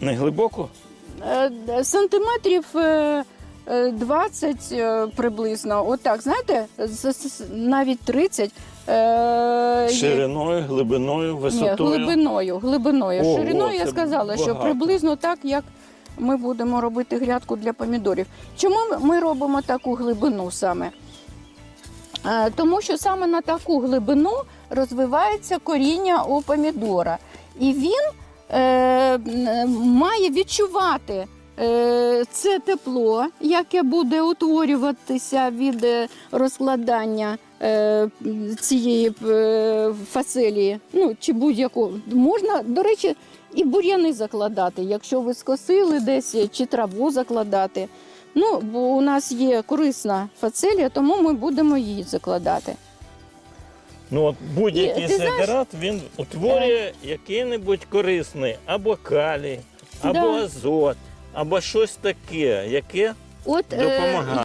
Не глибоко? Е, Сантиметрів е, е, 20 е, приблизно. Отак, знаєте, навіть 30. е, Шириною, глибиною, Ні, висотою. глибиною. глибиною. Ого, Шириною я сказала, що приблизно так, як ми будемо робити грядку для помідорів. Чому ми робимо таку глибину саме? Тому що саме на таку глибину розвивається коріння у помідора. І він має відчувати е, це тепло, яке буде утворюватися від е, розкладання е, цієї е, фацелії, ну чи будь-яку. Можна, до речі, і бур'яни закладати, якщо ви скосили десь чи траву закладати. Ну, бо у нас є корисна фацелія, тому ми будемо її закладати. Ну, от будь-який сидерат, він утворює який-небудь корисний або калій, або Да. азот, або щось таке, яке От е, допомагає.